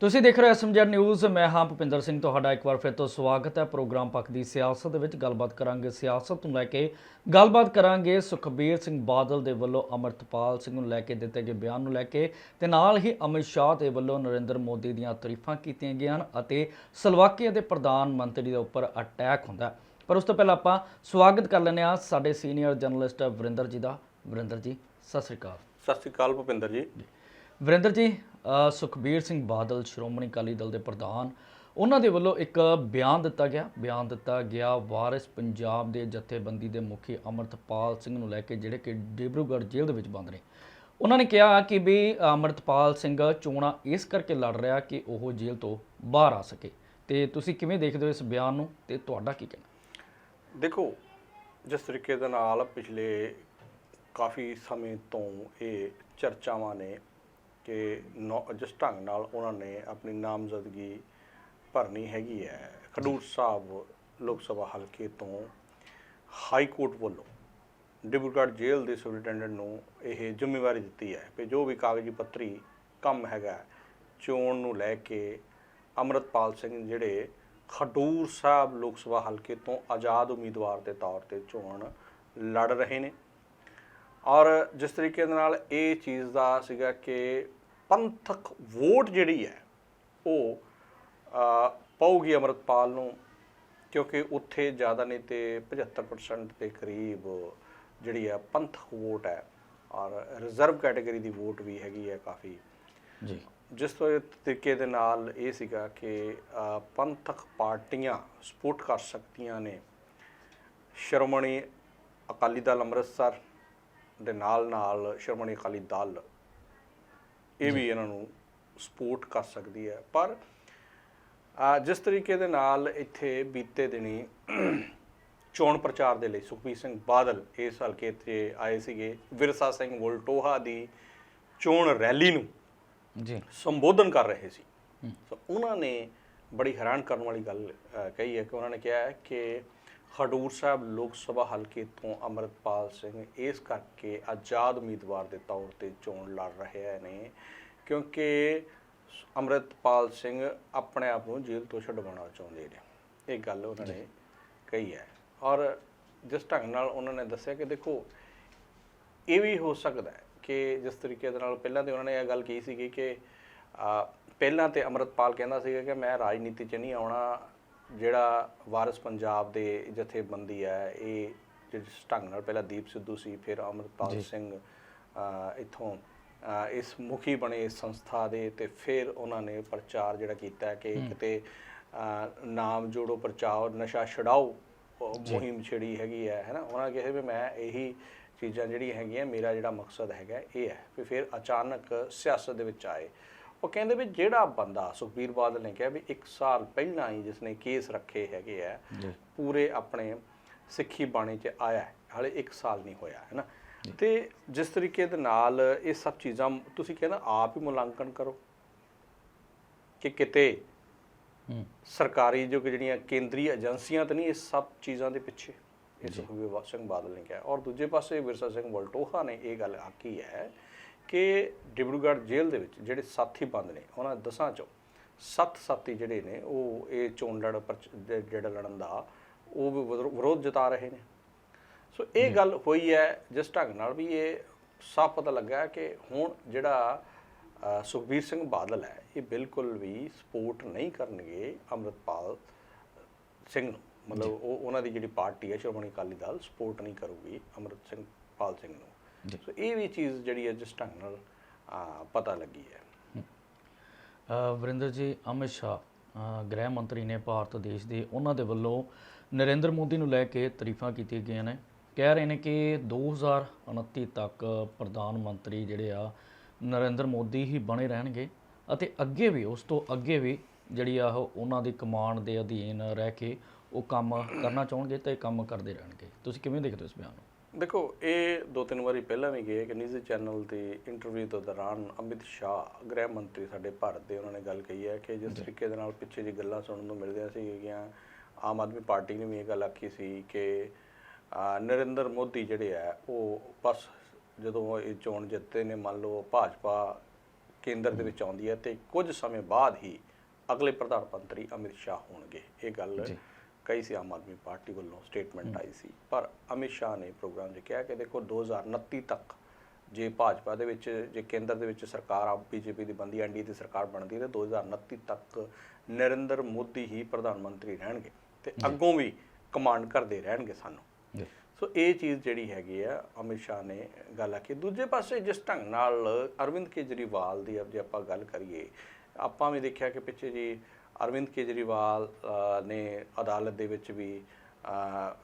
ਤੁਸੀਂ ਦੇਖ ਰਹੇ ਹੋ ਐਸਐਮਜੈਡ ਨਿਊਜ਼ ਮੈਂ ਹਾਂ ਭੁਪਿੰਦਰ ਸਿੰਘ ਤੁਹਾਡਾ ਇੱਕ ਵਾਰ ਫਿਰ ਤੋਂ ਸਵਾਗਤ ਹੈ ਪ੍ਰੋਗਰਾਮ ਪੱਖ ਦੀ ਸਿਆਸਤ ਦੇ ਵਿੱਚ। ਗੱਲਬਾਤ ਕਰਾਂਗੇ ਸਿਆਸਤ ਨੂੰ ਲੈ ਕੇ। ਗੱਲਬਾਤ ਕਰਾਂਗੇ ਸੁਖਬੀਰ ਸਿੰਘ ਬਾਦਲ ਦੇ ਵੱਲੋਂ ਅਮਰਤਪਾਲ ਸਿੰਘ ਨੂੰ ਲੈ ਕੇ ਦਿੱਤੇ ਗਏ ਬਿਆਨ ਨੂੰ ਲੈ ਕੇ। ਤੇ ਨਾਲ ਹੀ ਅਮਿਤ ਸ਼ਾਹ ਦੇ ਵੱਲੋਂ ਨਰਿੰਦਰ ਮੋਦੀ ਦੀਆਂ ਤਾਰੀਫਾਂ ਕੀਤੀਆਂ ਗਈਆਂ ਹਨ ਅਤੇ ਸਲੋਵਾਕੀਆ ਦੇ ਪ੍ਰਧਾਨ ਮੰਤਰੀ ਦੇ ਉੱਪਰ ਅਟੈਕ ਹੁੰਦਾ। ਪਰ ਉਸ ਤੋਂ ਪਹਿਲਾਂ ਆਪਾਂ ਸਵਾਗਤ ਕਰ ਲੈਂਦੇ ਹਾਂ ਸਾਡੇ ਸੀਨੀਅਰ ਜਰਨਲਿਸਟ ਵਰਿੰਦਰ ਜੀ ਦਾ। ਵਰਿੰਦਰ ਜੀ ਸਤਿ ਸ੍ਰੀ ਅਕਾਲ। ਸਤਿ ਸ਼੍ਰੀ ਅਕਾਲ ਭੁਪਿੰਦਰ ਜੀ। ਵਰਿੰਦਰ ਜੀ ਸੁਖਬੀਰ ਸਿੰਘ ਬਾਦਲ, ਸ਼੍ਰੋਮਣੀ ਅਕਾਲੀ ਦਲ ਦੇ ਪ੍ਰਧਾਨ, ਉਹਨਾਂ ਦੇ ਵੱਲੋਂ ਇੱਕ ਬਿਆਨ ਦਿੱਤਾ ਗਿਆ। ਬਿਆਨ ਦਿੱਤਾ ਗਿਆ ਵਾਰਿਸ ਪੰਜਾਬ ਦੇ ਜਥੇਬੰਦੀ ਦੇ ਮੁਖੀ ਅਮਰਤਪਾਲ ਸਿੰਘ ਨੂੰ ਲੈ ਕੇ, ਜਿਹੜੇ ਕਿ ਡਿਬਰੂਗੜ੍ਹ ਜੇਲ੍ਹ ਦੇ ਵਿੱਚ ਬੰਦ ਨੇ। ਉਹਨਾਂ ਨੇ ਕਿਹਾ ਕਿ ਵੀ ਅਮਰਤਪਾਲ ਸਿੰਘ ਚੋਣਾਂ ਇਸ ਕਰਕੇ ਲੜ ਰਿਹਾ ਕਿ ਉਹ ਜੇਲ੍ਹ ਤੋਂ ਬਾਹਰ ਆ ਸਕੇ। ਤੇ ਤੁਸੀਂ ਕਿਵੇਂ ਦੇਖਦੇ ਹੋ ਇਸ ਬਿਆਨ ਨੂੰ ਤੇ ਤੁਹਾਡਾ ਕੀ ਕਹਿਣਾ? ਦੇਖੋ, ਜਿਸ ਤਰੀਕੇ ਦੇ ਨਾਲ ਪਿਛਲੇ ਕਾਫੀ ਸਮੇਂ ਤੋਂ ਇਹ ਚਰਚਾਵਾਂ ਨੇ ਕਿ ਜਿਸ ਢੰਗ ਨਾਲ ਉਹਨਾਂ ਨੇ ਆਪਣੀ ਨਾਮਜ਼ਦਗੀ ਭਰਨੀ ਹੈਗੀ ਹੈ ਖਡੂਰ ਸਾਹਿਬ ਲੋਕ ਸਭਾ ਹਲਕੇ ਤੋਂ ਹਾਈ ਕੋਰਟ ਵੱਲੋਂ ਡਿਬਰੂਗੜ੍ਹ ਜੇਲ੍ਹ ਦੇ ਸੁਪਰਡੈਂਟੈਂਟ ਨੂੰ ਇਹ ਜ਼ਿੰਮੇਵਾਰੀ ਦਿੱਤੀ ਹੈ ਕਿ ਜੋ ਵੀ ਕਾਗਜ਼ੀ ਪੱਤਰੀ ਕੰਮ ਹੈਗਾ ਚੋਣ ਨੂੰ ਲੈ ਕੇ ਅਮਰਤਪਾਲ ਸਿੰਘ ਜਿਹੜੇ ਖਡੂਰ ਸਾਹਿਬ ਲੋਕ ਸਭਾ ਹਲਕੇ ਤੋਂ ਆਜ਼ਾਦ ਉਮੀਦਵਾਰ ਦੇ ਤੌਰ ਤੇ ਚੋਣ ਲੜ ਰਹੇ ਨੇ। ਔਰ ਜਿਸ ਤਰੀਕੇ ਦੇ ਨਾਲ ਇਹ ਚੀਜ਼ ਦਾ ਸੀਗਾ ਕਿ ਪੰਥਕ ਵੋਟ ਜਿਹੜੀ ਹੈ ਉਹ ਅ, ਪਊਗੀ ਅਮਰਤਪਾਲ ਨੂੰ ਕਿਉਂਕਿ ਉੱਥੇ ਜ਼ਿਆਦਾ ਨਹੀਂ ਤੇ 75% ਦੇ ਕਰੀਬ ਜਿਹੜੀ ਹੈ ਪੰਥਕ ਵੋਟ ਹੈ ਔਰ ਰਿਜ਼ਰਵ ਕੈਟਾਗਰੀ ਦੀ ਵੋਟ ਵੀ ਹੈਗੀ ਹੈ ਕਾਫੀ। ਜੀ। ਜਿਸ ਤਰੀਕੇ ਦੇ ਨਾਲ ਇਹ ਸੀਗਾ ਕਿ ਪੰਥਕ ਪਾਰਟੀਆਂ ਸਪੋਰਟ ਕਰ ਸਕਦੀਆਂ ਨੇ। ਸ਼੍ਰੋਮਣੀ ਅਕਾਲੀ ਦਲ ਅੰਮ੍ਰਿਤਸਰ ਦੇ ਨਾਲ ਨਾਲ ਸ਼੍ਰੋਮਣੀ ਅਕਾਲੀ ਦਲ ਇਹ ਵੀ ਇਹਨਾਂ ਨੂੰ ਸਪੋਰਟ ਕਰ ਸਕਦੀ ਹੈ। ਪਰ ਜਿਸ ਤਰੀਕੇ ਦੇ ਨਾਲ ਇੱਥੇ ਬੀਤੇ ਦਿਨੀ ਚੋਣ ਪ੍ਰਚਾਰ ਦੇ ਲਈ ਸੁਖਬੀਰ ਸਿੰਘ ਬਾਦਲ ਇਸ ਹਲਕੇ ਤੇ ਆਏ ਸੀਗੇ। ਵਿਰਸਾ ਸਿੰਘ ਵੋਲਟੋਹਾ ਦੀ ਚੋਣ ਰੈਲੀ ਨੂੰ ਜੀ। ਸੰਬੋਧਨ ਕਰ ਰਹੇ ਸੀ। ਸੋ ਉਹਨਾਂ ਨੇ ਬੜੀ ਹੈਰਾਨ ਕਰਨ ਵਾਲੀ ਗੱਲ ਕਹੀ ਹੈ ਕਿ ਉਹਨਾਂ ਨੇ ਕਿਹਾ ਹੈ ਕਿ ਖਡੂਰ ਸਾਹਿਬ ਲੋਕ ਸਭਾ ਹਲਕੇ ਤੋਂ ਅਮਰਤਪਾਲ ਸਿੰਘ ਇਸ ਕਰਕੇ ਆਜ਼ਾਦ ਉਮੀਦਵਾਰ ਦੇ ਤੌਰ ਤੇ ਚੋਣ ਲੜ ਰਹੇ ਨੇ ਕਿਉਂਕਿ ਅਮਰਤਪਾਲ ਸਿੰਘ ਆਪਣੇ ਆਪ ਨੂੰ ਜੇਲ੍ਹ ਤੋਂ ਛਡਵਾਉਣਾ ਚਾਹੁੰਦੇ ਨੇ। ਇਹ ਗੱਲ ਉਹਨਾਂ ਨੇ ਕਹੀ ਹੈ। ਔਰ ਜਿਸ ਢੰਗ ਨਾਲ ਉਹਨਾਂ ਨੇ ਦੱਸਿਆ ਕਿ ਦੇਖੋ ਇਹ ਵੀ ਹੋ ਸਕਦਾ ਹੈ ਕਿ ਜਿਸ ਤਰੀਕੇ ਦੇ ਨਾਲ ਪਹਿਲਾਂ ਤੇ ਉਹਨਾਂ ਨੇ ਇਹ ਗੱਲ ਕਹੀ ਸੀਗੀ ਕਿ ਪਹਿਲਾਂ ਤੇ ਅਮਰਤਪਾਲ ਕਹਿੰਦਾ ਸੀਗਾ ਕਿ ਮੈਂ ਰਾਜਨੀਤੀ 'ਚ ਨਹੀਂ ਆਉਣਾ ਜਿਹੜਾ ਵਾਰਿਸ ਪੰਜਾਬ ਦੇ ਜਥੇਬੰਦੀ ਹੈ ਇਹ ਜਿਸ ਢੰਗ ਨਾਲ ਪਹਿਲਾਂ ਦੀਪ ਸਿੱਧੂ ਸੀ ਫਿਰ ਅਮਰਤਪਾਲ ਸਿੰਘ ਇੱਥੋਂ ਇਸ ਮੁਖੀ ਬਣੇ ਇਸ ਸੰਸਥਾ ਦੇ ਤੇ ਫਿਰ ਉਹਨਾਂ ਨੇ ਪ੍ਰਚਾਰ ਜਿਹੜਾ ਕੀਤਾ ਕਿ ਕਿਤੇ ਨਾਮ ਜੋੜੋ ਪ੍ਰਚਾਰ ਨਸ਼ਾ ਛਡਾਓ ਮੁਹਿੰਮ ਛੜੀ ਹੈਗੀ ਹੈ ਹੈਨਾ ਉਹਨਾਂ ਨੇ ਕਿਹਾ ਵੀ ਮੈਂ ਇਹੀ ਚੀਜ਼ਾਂ ਜਿਹੜੀਆਂ ਹੈਗੀਆਂ ਮੇਰਾ ਜਿਹੜਾ ਮਕਸਦ ਹੈਗਾ ਇਹ ਹੈ ਵੀ ਫਿਰ ਅਚਾਨਕ ਸਿਆਸਤ ਦੇ ਵਿੱਚ ਆਏ। ਉਹ ਕਹਿੰਦੇ ਵੀ ਜਿਹੜਾ ਬੰਦਾ ਸੁਖਬੀਰ ਬਾਦਲ ਨੇ ਕਿਹਾ ਵੀ 1 ਸਾਲ ਪਹਿਲਾਂ ਹੀ ਜਿਸਨੇ ਕੇਸ ਰੱਖੇ ਹੈਗੇ ਆ ਪੂਰੇ ਆਪਣੇ ਸਿੱਖੀ ਬਾਣੀ 'ਚ ਆਇਆ ਹਾਲੇ 1 ਸਾਲ ਨਹੀਂ ਹੋਇਆ ਹੈ ਨਾ? ਤੇ ਜਿਸ ਤਰੀਕੇ ਦੇ ਨਾਲ ਇਹ ਸਭ ਚੀਜ਼ਾਂ ਤੁਸੀਂ ਕਹਿੰਦਾ ਆਪ ਹੀ ਮੁਲਾਂਕਣ ਕਰੋ ਕਿ ਕਿਤੇ ਸਰਕਾਰੀ ਜੋ ਕਿ ਜਿਹੜੀਆਂ ਕੇਂਦਰੀ ਏਜੰਸੀਆਂ ਤਾਂ ਨਹੀਂ ਇਸ ਸਭ ਚੀਜ਼ਾਂ ਦੇ ਪਿੱਛੇ। ਇਹ ਸੁਖਬੀਰ ਸਿੰਘ ਬਾਦਲ ਨੇ ਕਿਹਾ। ਔਰ ਦੂਜੇ ਪਾਸੇ ਵਿਰਸਾ ਸਿੰਘ ਵਲਟੋਹਾ ਨੇ ਇਹ ਗੱਲ ਆਖੀ ਹੈ ਕਿ ਡਿਬਰੂਗੜ੍ਹ ਜੇਲ੍ਹ ਦੇ ਵਿੱਚ ਜਿਹੜੇ ਸਾਥੀ ਬੰਦ ਨੇ ਉਹਨਾਂ ਦਸਾਂ ਚੋਂ ਸੱਤ ਸਾਥੀ ਜਿਹੜੇ ਨੇ ਉਹ ਇਹ ਚੋਣ ਲੜ ਜਿਹੜਾ ਲੜਨ ਦਾ ਉਹ ਵੀ ਵਿਰੋ- ਵਿਰੋਧ ਜਤਾ ਰਹੇ ਨੇ। ਸੋ ਇਹ ਗੱਲ ਹੋਈ ਹੈ ਜਿਸ ਢੰਗ ਨਾਲ ਵੀ ਇਹ ਸਾਫ਼ ਪਤਾ ਲੱਗਾ ਕਿ ਹੁਣ ਜਿਹੜਾ ਸੁਖਬੀਰ ਸਿੰਘ ਬਾਦਲ ਹੈ ਇਹ ਬਿਲਕੁਲ ਵੀ ਸਪੋਰਟ ਨਹੀਂ ਕਰਨਗੇ ਅੰਮ੍ਰਿਤਪਾਲ ਸਿੰਘ ਨੂੰ। ਮਤਲਬ ਉਹ ਉਹਨਾਂ ਦੀ ਜਿਹੜੀ ਪਾਰਟੀ ਹੈ ਸ਼੍ਰੋਮਣੀ ਅਕਾਲੀ ਦਲ ਸਪੋਰਟ ਨਹੀਂ ਕਰੂਗੀ ਅੰਮ੍ਰਿਤ ਸਿੰਘ ਪਾਲ ਸਿੰਘ ਨੂੰ। ਸੋ ਇਹ ਵੀ ਚੀਜ਼ ਜਿਹੜੀ ਹੈ ਜਿਸ ਢੰਗ ਨਾਲ ਪਤਾ ਲੱਗੀ ਹੈ। ਵਰਿੰਦਰ ਜੀ ਅਮਿਤ ਸ਼ਾਹ ਗ੍ਰਹਿ ਮੰਤਰੀ ਨੇ ਭਾਰਤ ਦੇਸ਼ ਦੇ ਉਹਨਾਂ ਦੇ ਵੱਲੋਂ ਨਰਿੰਦਰ ਮੋਦੀ ਨੂੰ ਲੈ ਕੇ ਤਾਰੀਫਾਂ ਕੀਤੀਆਂ ਗਈਆਂ ਨੇ। ਕਹਿ ਰਹੇ ਨੇ ਕਿ 2029 ਤੱਕ ਪ੍ਰਧਾਨ ਮੰਤਰੀ ਜਿਹੜੇ ਆ ਨਰਿੰਦਰ ਮੋਦੀ ਹੀ ਬਣੇ ਰਹਿਣਗੇ ਅਤੇ ਅੱਗੇ ਵੀ ਉਸ ਤੋਂ ਅੱਗੇ ਵੀ ਜਿਹੜੀ ਆ ਉਹ ਉਹਨਾਂ ਦੀ ਕਮਾਂਡ ਦੇ ਅਧੀਨ ਰਹਿ ਕੇ ਉਹ ਕੰਮ ਕਰਨਾ ਚਾਹਣਗੇ ਤੇ ਕੰਮ ਕਰਦੇ ਰਹਿਣਗੇ। ਤੁਸੀਂ ਕਿਵੇਂ ਦੇਖਦੇ ਹੋ ਇਸ ਬਿਆਨ ਨੂੰ? ਦੇਖੋ ਇਹ ਦੋ ਤਿੰਨ ਵਾਰੀ ਪਹਿਲਾਂ ਵੀ ਗਏ ਕਿ ਨਿਊਜ਼ ਚੈਨਲ ਤੇ ਇੰਟਰਵਿਊ ਤੋਂ ਦੌਰਾਨ ਅਮਿਤ ਸ਼ਾਹ ਗ੍ਰਹਿ ਮੰਤਰੀ ਸਾਡੇ ਭਾਰਤ ਦੇ ਉਹਨਾਂ ਨੇ ਗੱਲ ਕਹੀ ਹੈ ਕਿ ਜਿਸ ਤਰੀਕੇ ਦੇ ਨਾਲ ਪਿੱਛੇ ਜੀ ਗੱਲਾਂ ਸੁਣਨ ਨੂੰ ਮਿਲਦੀਆਂ ਸੀ ਕਿ ਆਮ ਆਦਮੀ ਪਾਰਟੀ ਨੇ ਵੀ ਇਹ ਗੱਲ ਆਖੀ ਸੀ ਕਿ ਨਰਿੰਦਰ ਮੋਦੀ ਜਿਹੜੇ ਆ ਉਹ ਬਸ ਜਦੋਂ ਇਹ ਚੋਣ ਜਿੱਤੇ ਨੇ ਮੰਨ ਲਓ ਭਾਜਪਾ ਕੇਂਦਰ ਦੇ ਵਿੱਚ ਆਉਂਦੀ ਹੈ ਤੇ ਕੁਝ ਸਮੇਂ ਬਾਅਦ ਹੀ ਅਗਲੇ ਪ੍ਰਧਾਨ ਮੰਤਰੀ ਅਮਿਤ ਸ਼ਾਹ ਹੋਣਗੇ। ਇਹ ਗੱਲ। ਕਈ ਸੀ ਆਮ ਆਦਮੀ ਪਾਰਟੀ ਵੱਲੋਂ ਸਟੇਟਮੈਂਟ ਆਈ ਸੀ। ਪਰ ਅਮਿਤ ਸ਼ਾਹ ਨੇ ਪ੍ਰੋਗਰਾਮ 'ਚ ਕਿਹਾ ਕਿ ਦੇਖੋ 2029 ਤੱਕ ਜੇ ਭਾਜਪਾ ਦੇ ਵਿੱਚ ਜੇ ਕੇਂਦਰ ਦੇ ਵਿੱਚ ਸਰਕਾਰ ਆ ਬੀਜੇਪੀ ਦੀ ਬੰਦੀ ਐਨਡੀ ਦੀ ਸਰਕਾਰ ਬਣਦੀ ਹੈ ਤਾਂ 2029 ਤੱਕ ਨਰਿੰਦਰ ਮੋਦੀ ਹੀ ਪ੍ਰਧਾਨ ਮੰਤਰੀ ਰਹਿਣਗੇ ਤੇ ਅੱਗੋਂ ਵੀ ਕਮਾਂਡ ਕਰਦੇ ਰਹਿਣਗੇ ਸਾਨੂੰ। ਸੋ ਇਹ ਚੀਜ਼ ਜਿਹੜੀ ਹੈਗੀ ਆ ਅਮਿਤ ਸ਼ਾਹ ਨੇ ਗੱਲ ਆਖੀ। ਦੂਜੇ ਪਾਸੇ ਜਿਸ ਢੰਗ ਨਾਲ ਅਰਵਿੰਦ ਕੇਜਰੀਵਾਲ ਦੀ ਜੇ ਆਪਾਂ ਗੱਲ ਕਰੀਏ ਆਪਾਂ ਵੀ ਦੇਖਿਆ ਕਿ ਪਿੱਛੇ ਜੀ ਅਰਵਿੰਦ ਕੇਜਰੀਵਾਲ ਨੇ ਅਦਾਲਤ ਦੇ ਵਿੱਚ ਵੀ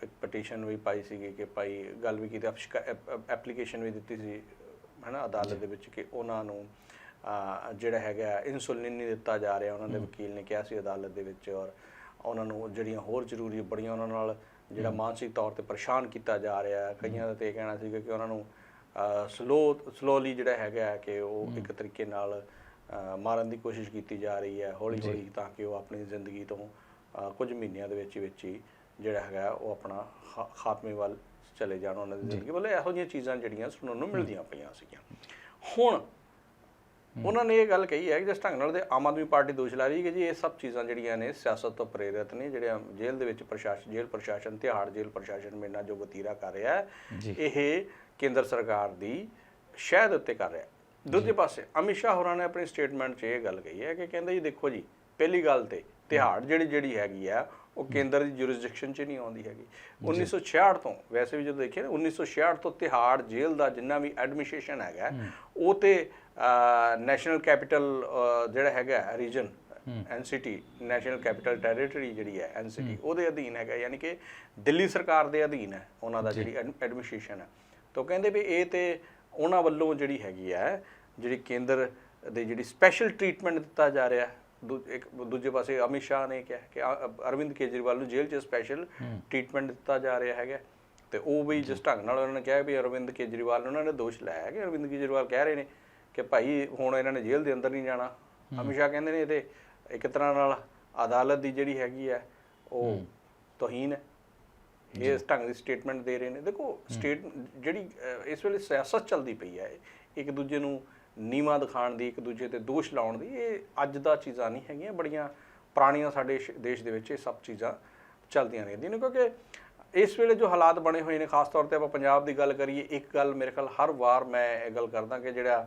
ਇੱਕ ਪਟੀਸ਼ਨ ਵੀ ਪਾਈ ਸੀਗੀ ਕਿ ਭਾਈ ਗੱਲ ਵੀ ਕੀਤੀ ਐਪਲੀਕੇਸ਼ਨ ਵੀ ਦਿੱਤੀ ਸੀ ਹੈਨਾ ਅਦਾਲਤ ਦੇ ਵਿੱਚ ਕਿ ਉਹਨਾਂ ਨੂੰ ਜਿਹੜਾ ਹੈਗਾ ਇਨਸੂਲਿਨ ਨਹੀਂ ਦਿੱਤਾ ਜਾ ਰਿਹਾ ਉਹਨਾਂ ਦੇ ਵਕੀਲ ਨੇ ਕਿਹਾ ਸੀ ਅਦਾਲਤ ਦੇ ਵਿੱਚ ਔਰ ਉਹਨਾਂ ਨੂੰ ਜਿਹੜੀਆਂ ਹੋਰ ਜ਼ਰੂਰੀ ਬੜੀਆਂ ਉਹਨਾਂ ਨਾਲ ਜਿਹੜਾ ਮਾਨਸਿਕ ਤੌਰ ਤੇ ਪਰੇਸ਼ਾਨ ਕੀਤਾ ਜਾ ਰਿਹਾ ਹੈ ਕਈਆਂ ਦਾ ਤੇ ਇਹ ਕਹਿਣਾ ਸੀਗਾ ਕਿ ਉਹਨਾਂ ਨੂੰ ਸਲੋ ਸਲੋਲੀ ਜਿਹੜਾ ਹੈਗਾ ਕਿ ਉਹ ਇੱਕ ਤਰੀਕੇ ਨਾਲ ਮਾਰਨ ਦੀ ਕੋਸ਼ਿਸ਼ ਕੀਤੀ ਜਾ ਰਹੀ ਹੈ ਹੌਲੀ ਹੌਲੀ ਤਾਂ ਕਿ ਉਹ ਆਪਣੀ ਜ਼ਿੰਦਗੀ ਤੋਂ ਕੁਝ ਮਹੀਨਿਆਂ ਦੇ ਵਿੱਚ ਵਿੱਚ ਹੀ ਜਿਹੜਾ ਹੈਗਾ ਉਹ ਆਪਣਾ ਖਾਤਮੇ ਵੱਲ ਚਲੇ ਜਾਣ ਉਹਨਾਂ ਦੀ ਜ਼ਿੰਦਗੀ। ਵੱਲ ਇਹੋ ਜਿਹੀਆਂ ਚੀਜ਼ਾਂ ਜਿਹੜੀਆਂ ਸੁਣਨ ਨੂੰ ਮਿਲਦੀਆਂ ਪਈਆਂ ਸੀਗੀਆਂ। ਹੁਣ ਉਹਨਾਂ ਨੇ ਇਹ ਗੱਲ ਕਹੀ ਹੈ ਕਿ ਜਿਸ ਢੰਗ ਨਾਲ ਦੇ ਆਮ ਆਦਮੀ ਪਾਰਟੀ ਦੋਸ਼ ਲਾ ਰਹੀ ਹੈ ਕਿ ਜੀ ਇਹ ਸਭ ਚੀਜ਼ਾਂ ਜਿਹੜੀਆਂ ਨੇ ਸਿਆਸਤ ਤੋਂ ਪ੍ਰੇਰਿਤ ਨੇ ਜਿਹੜੀਆਂ ਜੇਲ੍ਹ ਦੇ ਵਿੱਚ ਪ੍ਰਸ਼ਾਸਨ ਜੇਲ੍ਹ ਪ੍ਰਸ਼ਾਸਨ ਤਿਹਾੜ ਜੇਲ੍ਹ ਪ੍ਰਸ਼ਾਸਨ ਮੇਰੇ ਨਾਲ ਜੋ ਵਤੀਰਾ ਕਰ ਰਿਹਾ ਹੈ। ਇਹ ਕੇਂਦਰ ਸਰਕਾਰ ਦੀ ਸ਼ਹਿਦ ਉੱਤੇ ਕਰ ਰਿਹਾ। ਦੂਜੇ ਪਾਸੇ ਅਮਿਤ ਸ਼ਾਹ ਹੋਰਾਂ ਨੇ ਆਪਣੀ ਸਟੇਟਮੈਂਟ 'ਚ ਇਹ ਗੱਲ ਕਹੀ ਹੈ ਕਿ ਕਹਿੰਦੇ ਜੀ ਦੇਖੋ ਜੀ ਪਹਿਲੀ ਗੱਲ ਤੇ ਤਿਹਾੜ ਜਿਹੜੀ ਜਿਹੜੀ ਹੈਗੀ ਆ ਉਹ ਕੇਂਦਰ ਦੀ ਜੁਰਿਸਡਿਕਸ਼ਨ 'ਚ ਨਹੀਂ ਆਉਂਦੀ ਹੈਗੀ। 1966 ਤੋਂ ਵੈਸੇ ਵੀ ਜਦੋਂ ਦੇਖੀਏ ਨਾ 1966 ਤੋਂ ਤਿਹਾੜ ਜੇਲ੍ਹ ਦਾ ਜਿੰਨਾ ਵੀ ਐਡਮਿਨਿਸਟ੍ਰੇਸ਼ਨ ਹੈਗਾ ਉਹ ਤੇ ਨੈਸ਼ਨਲ ਕੈਪੀਟਲ ਜਿਹੜਾ ਹੈਗਾ region NCT national capital territory ਜਿਹੜੀ ਹੈ ਐਨਸੀਟੀ ਉਹਦੇ ਅਧੀਨ ਹੈਗਾ ਯਾਨੀ ਕਿ ਦਿੱਲੀ ਸਰਕਾਰ ਦੇ ਅਧੀਨ ਹੈ ਉਹਨਾਂ ਦਾ ਜਿਹੜੀ ਐਡਮਿਨਿਸਟ੍ਰੇਸ਼ਨ ਹੈ। ਤਾਂ ਕਹਿੰਦੇ ਵੀ ਇਹ ਤੇ ਉਹਨਾਂ ਵੱਲੋਂ ਜਿਹੜੀ ਹੈਗੀ ਹੈ ਜਿਹੜੀ ਕੇਂਦਰ ਦੇ ਜਿਹੜੀ ਸਪੈਸ਼ਲ ਟ੍ਰੀਟਮੈਂਟ ਦਿੱਤਾ ਜਾ ਰਿਹਾ ਇੱਕ ਦੂਜੇ ਪਾਸੇ ਅਮਿਤ ਸ਼ਾਹ ਨੇ ਕਿਹਾ ਕਿ ਅਰਵਿੰਦ ਕੇਜਰੀਵਾਲ ਨੂੰ ਜੇਲ੍ਹ 'ਚ ਸਪੈਸ਼ਲ ਟ੍ਰੀਟਮੈਂਟ ਦਿੱਤਾ ਜਾ ਰਿਹਾ ਹੈਗਾ। ਤੇ ਉਹ ਵੀ ਜਿਸ ਢੰਗ ਨਾਲ ਉਹਨਾਂ ਨੇ ਕਿਹਾ ਵੀ ਅਰਵਿੰਦ ਕੇਜਰੀਵਾਲ ਨੂੰ ਉਹਨਾਂ ਨੇ ਦੋਸ਼ ਲਾਇਆ ਕਿ ਅਰਵਿੰਦ ਕੇਜਰੀਵਾਲ ਕਹਿ ਰਹੇ ਨੇ ਕਿ ਭਾਈ ਹੁਣ ਇਹਨਾਂ ਨੇ ਜੇਲ੍ਹ ਦੇ ਅੰਦਰ ਨਹੀਂ ਜਾਣਾ। ਅਮਿਤ ਸ਼ਾਹ ਕਹਿੰਦੇ ਨੇ ਇਹ ਤੇ ਇੱਕ ਤਰ੍ਹਾਂ ਨਾਲ ਅਦਾਲਤ ਦੀ ਜਿਹੜੀ ਹੈਗੀ ਹੈ ਉਹ ਤੋਹੀਨ ਹੈ। ਇਹ ਇਸ ਢੰਗ ਦੀ ਸਟੇਟਮੈਂਟ ਦੇ ਰਹੇ ਨੇ। ਦੇਖੋ ਸਟੇਟ ਜਿਹੜੀ ਇਸ ਵੇਲੇ ਸਿਆਸਤ ਚੱਲਦੀ ਪਈ ਹੈ ਇੱਕ ਦੂਜੇ ਨੂੰ ਨੀਵਾ ਦਿਖਾਉਣ ਦੀ ਇੱਕ ਦੂਜੇ ਤੇ ਦੋਸ਼ ਲਾਉਣ ਦੀ ਇਹ ਅੱਜ ਦਾ ਚੀਜ਼ਾਂ ਨਹੀਂ ਹੈਗੀਆਂ ਬੜੀਆਂ ਪੁਰਾਣੀਆਂ ਸਾਡੇ ਦੇਸ਼ ਦੇ ਵਿੱਚ ਇਹ ਸਭ ਚੀਜ਼ਾਂ ਚੱਲਦੀਆਂ ਰਹਿੰਦੀਆਂ ਨੇ ਕਿਉਂਕਿ ਇਸ ਵੇਲੇ ਜੋ ਹਾਲਾਤ ਬਣੇ ਹੋਏ ਨੇ ਖਾਸ ਤੌਰ ਤੇ ਆਪਾਂ ਪੰਜਾਬ ਦੀ ਗੱਲ ਕਰੀਏ ਇੱਕ ਗੱਲ ਮੇਰੇ ਖਿਆਲ ਹਰ ਵਾਰ ਮੈਂ ਇਹ ਗੱਲ ਕਰਦਾ ਕਿ ਜਿਹੜਾ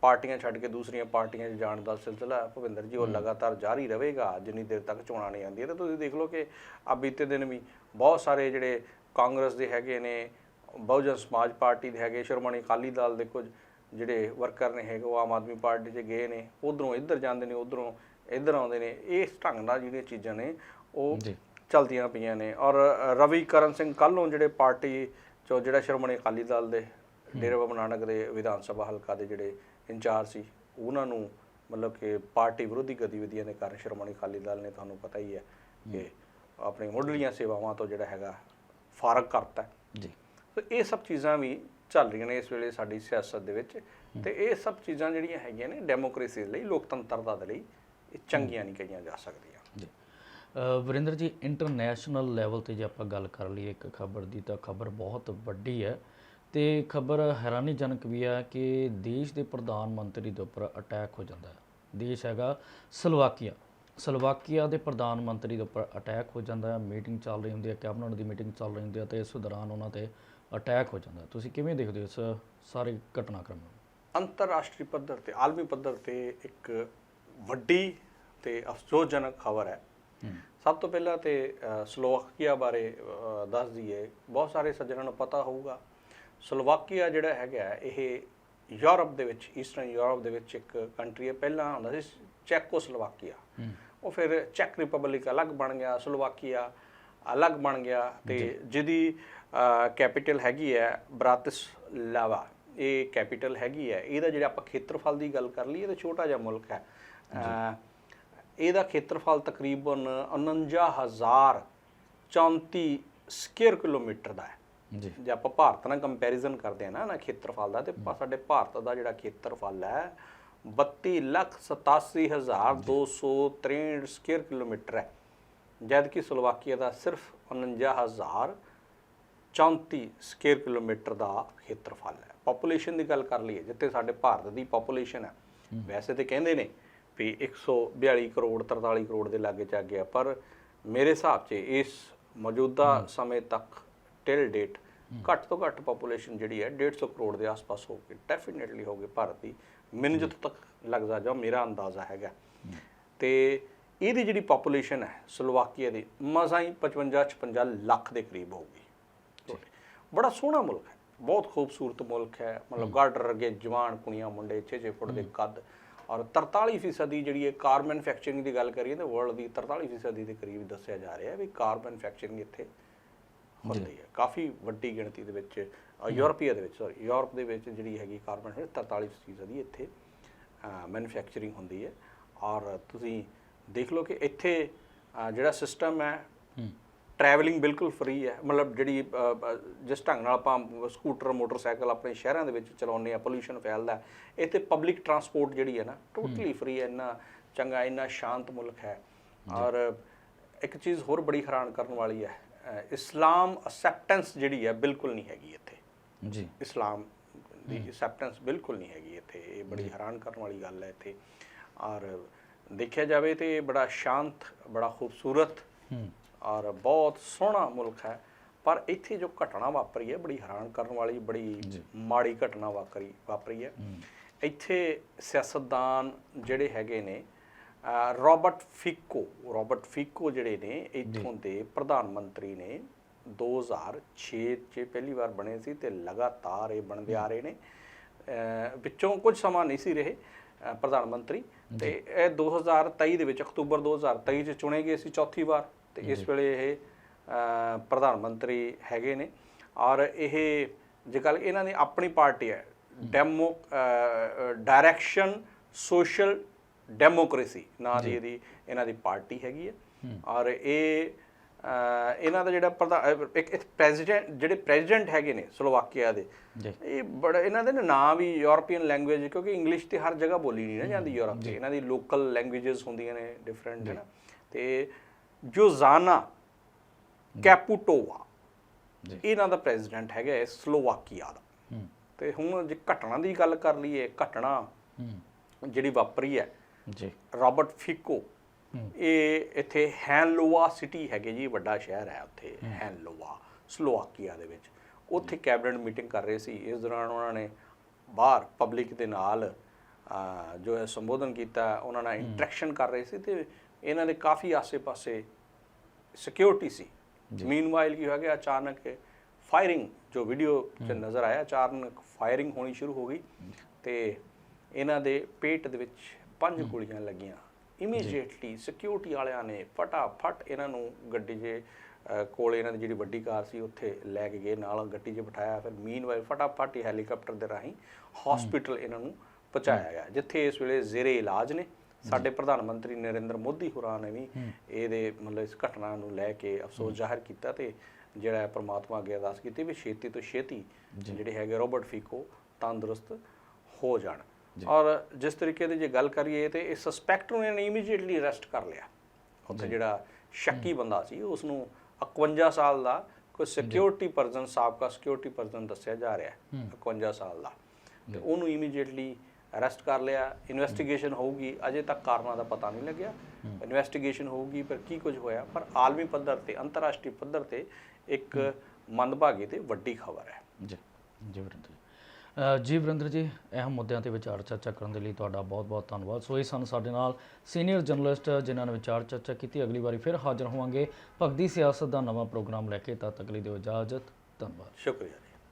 ਪਾਰਟੀਆਂ ਛੱਡ ਕੇ ਦੂਸਰੀਆਂ ਪਾਰਟੀਆਂ 'ਚ ਜਾਣ ਦਾ ਸਿਲਸਿਲਾ ਹੈ, ਭੁਪਿੰਦਰ ਜੀ ਉਹ ਲਗਾਤਾਰ ਜਾਰੀ ਰਹੇਗਾ ਜਿੰਨੀ ਦੇਰ ਤੱਕ ਚੋਣਾਂ ਨਹੀਂ ਆਉਂਦੀਆਂ। ਤੇ ਤੁਸੀਂ ਦੇਖ ਲਓ ਕਿ ਆ ਬੀਤੇ ਦਿਨ ਵੀ ਬਹੁਤ ਸਾਰੇ ਜਿਹੜੇ ਕਾਂਗਰਸ ਦੇ ਹੈਗੇ ਨੇ ਬਹੁਜਨ ਸਮਾਜ ਪਾਰਟੀ ਦੇ ਹੈਗੇ ਸ਼੍ਰੋਮਣੀ ਅਕਾਲੀ ਦਲ ਦੇ ਕੁਝ ਜਿਹੜੇ ਵਰਕਰ ਨੇ ਹੈਗੇ ਉਹ ਆਮ ਆਦਮੀ ਪਾਰਟੀ 'ਚ ਗਏ ਨੇ ਉਧਰੋਂ ਇੱਧਰ ਜਾਂਦੇ ਨੇ ਉਧਰੋਂ ਇੱਧਰ ਆਉਂਦੇ ਨੇ ਇਸ ਢੰਗ ਨਾਲ ਜਿਹੜੀਆਂ ਚੀਜ਼ਾਂ ਨੇ ਉਹ। ਚਲਦੀਆਂ ਪਈਆਂ ਨੇ ਔਰ ਰਵੀ ਕਰਨ ਸਿੰਘ ਕੱਲੋਂ ਜਿਹੜੇ ਪਾਰਟੀ ਚੋਂ ਜਿਹੜਾ ਸ਼੍ਰੋਮਣੀ ਅਕਾਲੀ ਦਲ ਦੇ ਡੇਰਾ ਬਾਬਾ ਨਾਨਕ ਦੇ ਵਿਧਾਨ ਸਭਾ ਹਲਕਾ ਦੇ ਜਿਹੜੇ ਇੰਚਾਰਜ ਸੀ ਉਹਨਾਂ ਨੂੰ ਮਤਲਬ ਕਿ ਪਾਰਟੀ ਵਿਰੋਧੀ ਗਤੀਵਿਧੀਆਂ ਦੇ ਕਾਰਨ ਸ਼੍ਰੋਮਣੀ ਅਕਾਲੀ ਦਲ ਨੇ ਤੁਹਾਨੂੰ ਪਤਾ ਹੀ ਹੈ ਕਿ ਆਪਣੀ ਮੁੱਢਲੀਆਂ ਸੇਵਾਵਾਂ ਤੋਂ ਜਿਹੜਾ ਹੈਗਾ ਫਾਰਗ ਕਰਤਾ। ਜੀ ਸੋ ਇਹ ਸਭ ਚੀਜ਼ਾਂ ਵੀ ਚੱਲ ਰਹੀਆਂ ਨੇ ਇਸ ਵੇਲੇ ਸਾਡੀ ਸਿਆਸਤ ਦੇ ਵਿੱਚ। ਤੇ ਇਹ ਸਭ ਚੀਜ਼ਾਂ ਜਿਹੜੀਆਂ ਹੈਗੀਆਂ ਨੇ ਡੈਮੋਕ੍ਰੇਸੀ ਲਈ, ਲੋਕਤੰਤਰਤਾ ਦੇ ਲਈ, ਇਹ ਚੰਗੀਆਂ ਨਹੀਂ ਕਹੀਆਂ ਜਾ ਸਕਦੀਆਂ। ਜੀ। ਵਰਿੰਦਰ ਜੀ, ਇੰਟਰਨੈਸ਼ਨਲ ਲੈਵਲ ਤੇ ਜੇ ਆਪਾਂ ਗੱਲ ਕਰ ਲਈਏ ਇੱਕ ਖਬਰ ਦੀ, ਤਾਂ ਖਬਰ ਬਹੁਤ ਵੱਡੀ ਹੈ। ਤੇ ਖਬਰ ਹੈਰਾਨੀਜਨਕ ਵੀ ਹੈ ਕਿ ਦੇਸ਼ ਦੇ ਪ੍ਰਧਾਨ ਮੰਤਰੀ ਦੇ ਉੱਪਰ ਅਟੈਕ ਹੋ ਜਾਂਦਾ ਹੈ। ਦੇਸ਼ ਹੈਗਾ ਸਲੋਵਾਕੀਆ। ਸਲੋਵਾਕੀਆ ਦੇ ਪ੍ਰਧਾਨ ਮੰਤਰੀ ਦੇ ਉੱਪਰ ਅਟੈਕ ਹੋ ਜਾਂਦਾ ਹੈ। ਮੀਟਿੰਗ ਚੱਲ ਰਹੀ ਹੁੰਦੀ ਹੈ, ਕੈਬਨਿਟ ਦੀ ਮੀਟਿੰਗ ਚੱਲ ਰਹੀ ਹੁੰਦੀ ਹੈ ਤੇ ਇਸ ਦੌਰਾਨ ਉਹਨਾਂ ਤੇ ਅਟੈਕ ਹੋ ਜਾਂਦਾ। ਤੁਸੀਂ ਕਿਵੇਂ ਦੇਖਦੇ ਹੋ ਇਸ ਸਾਰੇ ਘਟਨਾਕ੍ਰਮ ਨੂੰ? ਅੰਤਰਰਾਸ਼ਟਰੀ ਪੱਧਰ ਤੇ ਆਲਮੀ ਪੱਧਰ ਤੇ ਇੱਕ ਵੱਡੀ ਤੇ ਅਫਸੋਸਜਨਕ ਖਬਰ ਹੈ। ਸਭ ਤੋਂ ਪਹਿਲਾਂ ਤੇ ਸਲੋਵਾਕੀਆ ਬਾਰੇ ਦੱਸ ਦਈਏ। ਬਹੁਤ ਸਾਰੇ ਸੱਜਣਾਂ ਨੂੰ ਪਤਾ ਹੋਊਗਾ। ਸਲੋਵਾਕੀਆ ਜਿਹੜਾ ਹੈਗਾ ਇਹ ਯੂਰਪ ਦੇ ਵਿੱਚ ਈਸਟਰਨ ਯੂਰਪ ਦੇ ਵਿੱਚ ਇੱਕ ਕੰਟਰੀ ਹੈ। ਪਹਿਲਾਂ ਹੁੰਦਾ ਸੀ ਚੈਕੋਸਲੋਵਾਕੀਆ। ਉਹ ਫਿਰ ਚੈਕ ਰਿਪਬਲਿਕ ਅਲੱਗ ਬਣ ਗਿਆ। ਸਲੋਵਾਕੀਆ ਅਲੱਗ ਬਣ ਗਿਆ ਤੇ ਜਿਹਦੀ ਕੈਪੀਟਲ ਹੈਗੀ ਹੈ ਬ੍ਰਾਤਿਸਲਾਵਾ। ਇਹ ਕੈਪੀਟਲ ਹੈਗੀ ਹੈ। ਇਹਦਾ ਜਿਹੜਾ ਆਪਾਂ ਖੇਤਰਫਲ ਦੀ ਗੱਲ ਕਰ ਲਈਏ ਤਾਂ ਛੋਟਾ ਜਿਹਾ ਮੁਲਕ ਹੈ। ਇਹਦਾ ਖੇਤਰਫਲ ਤਕਰੀਬਨ 49034 ਸਕੁਅਰ ਕਿਲੋਮੀਟਰ ਦਾ ਹੈ। ਜੀ। ਜੇ ਆਪਾਂ ਭਾਰਤ ਨਾਲ ਕੰਪੈਰੀਜ਼ਨ ਕਰਦੇ ਆ ਨਾ ਨਾ ਖੇਤਰਫਲ ਦਾ ਤੇ ਸਾਡੇ ਭਾਰਤ ਦਾ ਜਿਹੜਾ ਖੇਤਰਫਲ ਹੈ 32,87,263 ਸਕੁਅਰ ਕਿਲੋਮੀਟਰ ਹੈ। ਜਦ ਕਿ ਸਲੋਵਾਕੀਆ ਦਾ ਸਿਰਫ 49,034 ਸਕੁਅਰ ਕਿਲੋਮੀਟਰ ਦਾ ਖੇਤਰਫਲ ਹੈ। ਪੋਪੂਲੇਸ਼ਨ ਦੀ ਗੱਲ ਕਰ ਲਈਏ ਜਿੱਥੇ ਸਾਡੇ ਭਾਰਤ ਦੀ ਪੋਪੂਲੇਸ਼ਨ ਹੈ ਵੈਸੇ ਤੇ ਕਹਿੰਦੇ ਨੇ ਵੀ 142 ਕਰੋੜ 43 ਕਰੋੜ ਦੇ ਲਾਗੇ ਚੱਕ ਗਿਆ ਪਰ ਮੇਰੇ ਹਿਸਾਬ 'ਚ ਇਸ ਮੌਜੂਦਾ ਸਮੇਂ ਤੱਕ ਟਿਲ ਡੇਟ ਘੱਟ ਤੋਂ ਘੱਟ ਪੋਪੂਲੇਸ਼ਨ ਜਿਹੜੀ ਹੈ 150 ਕਰੋੜ ਦੇ ਆਸ-ਪਾਸ ਹੋਊਗੀ ਡੈਫੀਨਿਟਲੀ ਹੋਊਗੀ ਭਾਰਤ ਦੀ। ਮੈਨੂੰ ਜਿੱਥੋਂ ਤੱਕ ਲੱਗਦਾ ਜੋ ਮੇਰਾ ਅੰਦਾਜ਼ਾ ਹੈਗਾ। ਤੇ ਇਹਦੀ ਜਿਹੜੀ ਪੋਪੂਲੇਸ਼ਨ ਹੈ ਸਲੋਵਾਕੀਆ ਦੀ ਮਸਾਂ ਹੀ 55 56 ਲੱਖ ਦੇ ਕਰੀਬ ਹੋਊਗੀ। ਬੜਾ ਸੋਹਣਾ ਮੁਲਕ ਹੈ ਬਹੁਤ ਖੂਬਸੂਰਤ ਮੁਲਕ ਹੈ। ਮਤਲਬ ਗਾਰਡਰ ਅਗੇ ਜਵਾਨ ਕੁੜੀਆਂ ਮੁੰਡੇ 6-6 ਫੁੱਟ ਦੇ ਕੱਦ ਔਰ 43 ਫੀਸਦੀ ਜਿਹੜੀ ਹੈ ਕਾਰ ਮੈਨੂਫੈਕਚਰਿੰਗ ਦੀ ਗੱਲ ਕਰੀਏ ਤਾਂ ਵਰਲਡ ਦੀ 43 ਫੀਸਦੀ ਦੇ ਕਰੀਬ ਦੱਸਿਆ ਜਾ ਰਿਹਾ ਹੈ ਵੀ ਕਾਰ ਮੈਨੂਫੈਕਚਰਿੰਗ ਇੱਥੇ ਹੁੰਦੀ ਹੈ। ਕਾਫੀ ਵੱਡੀ ਗਿਣਤੀ ਦੇ ਵਿੱਚ ਯੂਰਪੀਆ ਦੇ ਵਿੱਚ ਸੌਰੀ ਯੂਰਪ ਦੇ ਵਿੱਚ ਜਿਹੜੀ ਹੈਗੀ ਕਾਰ ਮੈਨੂਫੈਕਚਰਿੰਗ 43 ਫੀਸਦੀ ਇੱਥੇ ਮੈਨੂਫੈਕਚਰਿੰਗ ਹੁੰਦੀ ਹੈ। ਔਰ ਤੁਸੀਂ ਦੇਖ ਲਓ ਕਿ ਇੱਥੇ ਜਿਹੜਾ ਸਿਸਟਮ ਹੈ ਟਰੈਵਲਿੰਗ ਬਿਲਕੁਲ ਫ੍ਰੀ ਹੈ। ਮਤਲਬ ਜਿਹੜੀ ਜਿਸ ਢੰਗ ਨਾਲ ਆਪਾਂ ਸਕੂਟਰ ਮੋਟਰਸਾਈਕਲ ਆਪਣੇ ਸ਼ਹਿਰਾਂ ਦੇ ਵਿੱਚ ਚਲਾਉਂਦੇ ਆ ਪੋਲੂਸ਼ਨ ਫੈਲਦਾ। ਇੱਥੇ ਪਬਲਿਕ ਟਰਾਂਸਪੋਰਟ ਜਿਹੜੀ ਹੈ ਨਾ ਟੋਟਲੀ ਫ੍ਰੀ ਹੈ ਇੰਨਾ ਚੰਗਾ ਇੰਨਾ ਸ਼ਾਂਤ ਮੁਲਕ ਹੈ। ਔਰ ਇੱਕ ਚੀਜ਼ ਹੋਰ ਬੜੀ ਹੈਰਾਨ ਕਰਨ ਵਾਲੀ ਹੈ ਇਸਲਾਮ ਅਸੈਪਟੈਂਸ ਜਿਹੜੀ ਹੈ ਬਿਲਕੁਲ ਨਹੀਂ ਹੈਗੀ ਇੱਥੇ। ਜੀ। ਇਸਲਾਮ ਦੀ ਐਕਸੈਪਟੈਂਸ ਬਿਲਕੁਲ ਨਹੀਂ ਹੈਗੀ ਇੱਥੇ। ਇਹ ਬੜੀ ਹੈਰਾਨ ਕਰਨ ਵਾਲੀ ਗੱਲ ਹੈ ਇੱਥੇ। ਔਰ ਦੇਖਿਆ ਜਾਵੇ ਤੇ ਇਹ ਬੜਾ ਸ਼ਾਂਤ ਬੜਾ ਖੂਬਸੂਰਤ ਔਰ ਬਹੁਤ ਸੋਹਣਾ ਮੁਲਕ ਹੈ। ਪਰ ਇੱਥੇ ਜੋ ਘਟਨਾ ਵਾਪਰੀ ਹੈ ਬੜੀ ਹੈਰਾਨ ਕਰਨ ਵਾਲੀ ਬੜੀ ਮਾੜੀ ਘਟਨਾ ਵਾਪਰੀ ਵਾਪਰੀ ਹੈ। ਇੱਥੇ ਸਿਆਸਤਦਾਨ ਜਿਹੜੇ ਹੈਗੇ ਨੇ ਰਾਬਰਟ ਫਿਕੋ ਰਾਬਰਟ ਫਿਕੋ ਜਿਹੜੇ ਨੇ ਇੱਥੋਂ ਦੇ ਪ੍ਰਧਾਨ ਮੰਤਰੀ ਨੇ 2006 ਚ ਪਹਿਲੀ ਵਾਰ ਬਣੇ ਸੀ ਤੇ ਲਗਾਤਾਰ ਇਹ ਬਣਦੇ ਆ ਰਹੇ ਨੇ। ਵਿੱਚੋਂ ਕੁਝ ਸਮਾਂ ਨਹੀਂ ਸੀ ਰਹੇ ਪ੍ਰਧਾਨ ਮੰਤਰੀ। ਤੇ ਇਹ 2023 ਦੇ ਵਿੱਚ ਅਕਤੂਬਰ 2023 ਚ ਚੁਣੇ ਗਏ ਸੀ ਚੌਥੀ ਵਾਰ। ਤੇ ਇਸ ਵੇਲੇ ਇਹ ਪ੍ਰਧਾਨ ਮੰਤਰੀ ਹੈਗੇ ਨੇ। ਔਰ ਇਹ ਜੇ ਗੱਲ ਇਹਨਾਂ ਦੀ ਆਪਣੀ ਪਾਰਟੀ ਹੈ ਡੈਮੋ ਡਾਇਰੈਕਸ਼ਨ ਸੋਸ਼ਲ ਡੈਮੋਕ੍ਰੇਸੀ ਨਾਂ ਦੀ ਇਹਦੀ ਇਹਨਾਂ ਦੀ ਪਾਰਟੀ ਹੈਗੀ ਹੈ। ਔਰ ਇਹ ਇਹਨਾਂ ਦਾ ਜਿਹੜਾ ਪ੍ਰਧਾ- ਅਹ ਇੱਕ ਪ੍ਰੈਜ਼ੀਡੈਂਟ ਜਿਹੜੇ ਪ੍ਰੈਜ਼ੀਡੈਂਟ ਹੈਗੇ ਨੇ ਸਲੋਵਾਕੀਆ ਦੇ ਇਹ ਬੜਾ ਇਹਨਾਂ ਦੇ ਨਾ ਵੀ ਯੂਰਪੀਅਨ ਲੈਂਗੁਏਜ ਕਿਉਂਕਿ ਇੰਗਲਿਸ਼ ਤੇ ਹਰ ਜਗ੍ਹਾ ਬੋਲੀ ਨਹੀਂ ਨਾ ਜਾਂਦੀ ਯੂਰਪ 'ਚ ਇਹਨਾਂ ਦੀ ਲੋਕਲ ਲੈਂਗੁਏजेस ਹੁੰਦੀਆਂ ਨੇ ਡਿਫਰੈਂਟ ਹੈ ਨਾ। ਤੇ ਜੋਜ਼ਾਨਾ ਕੈਪੂਟੋਵਾ। ਇਹਨਾਂ ਦਾ ਪ੍ਰੈਜ਼ੀਡੈਂਟ ਹੈਗਾ ਹੈ ਸਲੋਵਾਕੀਆ ਦਾ। ਤੇ ਹੁਣ ਜੇ ਘਟਨਾ ਦੀ ਗੱਲ ਕਰ ਲਈਏ ਘਟਨਾ ਜਿਹੜੀ ਵਾਪਰੀ ਹੈ ਜੀ। Robert Fico. ਇਹ ਇੱਥੇ ਹੈਨਲੋਵਾ ਸਿਟੀ ਹੈਗੇ ਜੀ ਵੱਡਾ ਸ਼ਹਿਰ ਹੈ ਉੱਥੇ ਹੈਨਲੋਵਾ ਸਲੋਵਾਕੀਆ ਦੇ ਵਿੱਚ। ਉੱਥੇ ਕੈਬਨਿਟ ਮੀਟਿੰਗ ਕਰ ਰਹੇ ਸੀ। ਇਸ ਦੌਰਾਨ ਉਹਨਾਂ ਨੇ ਬਾਹਰ ਪਬਲਿਕ ਦੇ ਨਾਲ ਜੋ ਹੈ ਸੰਬੋਧਨ ਕੀਤਾ ਉਹਨਾਂ ਨਾਲ ਇੰਟਰੈਕਸ਼ਨ ਕਰ ਰਹੇ ਸੀ ਤੇ ਇਹਨਾਂ ਦੇ ਕਾਫੀ ਆਸੇ-ਪਾਸੇ ਸਿਕਿਉਰਿਟੀ ਸੀ। ਮੀਨਵਾਈਲ ਕੀ ਹੋ ਗਿਆ ਅਚਾਨਕ ਫਾਇਰਿੰਗ ਜੋ ਵੀਡੀਓ 'ਚ ਨਜ਼ਰ ਆਇਆ ਅਚਾਨਕ ਫਾਇਰਿੰਗ ਹੋਣੀ ਸ਼ੁਰੂ ਹੋ ਗਈ ਤੇ ਇਹਨਾਂ ਦੇ ਪੇਟ ਦੇ ਵਿੱਚ ਪੰਜ ਗੋਲੀਆਂ ਲੱਗੀਆਂ। ਇਮੀਡੀਏਟਲੀ ਸਿਕਿਉਰਿਟੀ ਵਾਲਿਆਂ ਨੇ ਫਟਾਫਟ ਇਹਨਾਂ ਨੂੰ ਗੱਡੀ 'ਚ ਕੋਲ ਇਹਨਾਂ ਦੀ ਜਿਹੜੀ ਵੱਡੀ ਕਾਰ ਸੀ ਉੱਥੇ ਲੈ ਕੇ ਗਏ ਨਾਲ ਗੱਡੀ 'ਚ ਬਿਠਾਇਆ। ਫਿਰ ਮੀਨਵਾਈਲ ਫਟਾਫਟ ਹੀ ਹੈਲੀਕਾਪਟਰ ਦੇ ਰਾਹੀਂ ਹਸਪੀਟਲ ਇਹਨਾਂ ਨੂੰ ਪਹੁੰਚਾਇਆ ਗਿਆ। ਜਿੱਥੇ ਇਸ ਵੇਲੇ ਜ਼ੇਰੇ ਇਲਾਜ ਨੇ। ਸਾਡੇ ਪ੍ਰਧਾਨ ਮੰਤਰੀ ਨਰਿੰਦਰ ਮੋਦੀ ਹੋਰਾਂ ਨੇ ਵੀ ਇਹਦੇ ਮਤਲਬ ਇਸ ਘਟਨਾ ਨੂੰ ਲੈ ਕੇ ਅਫਸੋਸ ਜ਼ਾਹਰ ਕੀਤਾ ਤੇ ਜਿਹੜਾ ਪ੍ਰਮਾਤਮਾ ਅੱਗੇ ਅਰਦਾਸ ਕੀਤੀ ਵੀ ਛੇਤੀ ਤੋਂ ਛੇਤੀ ਜਿਹੜੇ ਹੈਗੇ ਰੋਬਰਟ ਫੀਕੋ ਤੰਦਰੁਸਤ ਹੋ ਜਾਣ। ਔਰ ਜਿਸ ਤਰੀਕੇ ਦੀ ਜੇ ਗੱਲ ਕਰੀਏ ਤੇ ਇਹ ਸਸਪੈਕਟ ਨੂੰ ਇਹਨੇ ਇਮੀਡੀਏਟਲੀ ਅਰੈਸਟ ਕਰ ਲਿਆ। ਉੱਥੇ ਜਿਹੜਾ ਸ਼ੱਕੀ ਬੰਦਾ ਸੀ ਉਸ ਨੂੰ 51 ਸਾਲ ਦਾ ਕੋਈ ਸਿਕਿਉਰਿਟੀ ਪਰਸਨ ਸਾਬਕਾ ਸਿਕਿਉਰਿਟੀ ਪਰਸਨ ਦੱਸਿਆ ਜਾ ਰਿਹਾ ਹੈ 51 ਸਾਲ ਦਾ। ਤੇ ਉਹਨੂੰ ਇਮੀਡੀਏਟਲੀ ਅਰੈਸਟ ਕਰ ਲਿਆ। ਇਨਵੈਸਟੀਗੇਸ਼ਨ ਹੋਊਗੀ ਅਜੇ ਤੱਕ ਕਾਰਨਾਂ ਦਾ ਪਤਾ ਨਹੀਂ ਲੱਗਿਆ। ਇਨਵੈਸਟੀਗੇਸ਼ਨ ਹੋਊਗੀ ਪਰ ਕੀ ਕੁਝ ਹੋਇਆ? ਪਰ ਆਲਮੀ ਪੱਧਰ ਤੇ ਅੰਤਰਰਾਸ਼ਟਰੀ ਪੱਧਰ ਤੇ ਇੱਕ ਮੰਦਭਾਗੀ ਤੇ ਵੱਡੀ ਖਬਰ ਹੈ। ਜੀ। ਜੀ ਵਰਿੰਦਰ ਜੀ ਵਰਿੰਦਰ ਜੀ, ਅਹਿਮ ਮੁੱਦਿਆਂ ਤੇ ਵਿਚਾਰ ਚਰਚਾ ਕਰਨ ਦੇ ਲਈ ਤੁਹਾਡਾ ਬਹੁਤ-ਬਹੁਤ ਧੰਨਵਾਦ। ਸੋ ਇਹ ਸਨ ਸਾਡੇ ਨਾਲ ਸੀਨੀਅਰ ਜਰਨਲਿਸਟ ਜਿਨ੍ਹਾਂ ਨੇ ਵਿਚਾਰ ਚਰਚਾ ਕੀਤੀ। ਅਗਲੀ ਵਾਰੀ ਫਿਰ ਹਾਜ਼ਰ ਹੋਵਾਂਗੇ। ਭਗਤੀ ਸਿਆਸਤ ਦਾ ਨਵਾਂ ਪ੍ਰੋਗਰਾਮ ਲੈ ਕੇ, ਤਦ ਤੱਕ ਲਈ ਦਿਓ ਇਜਾਜ਼ਤ। ਧੰਨਵਾਦ। ਸ਼ੁਕਰੀਆ।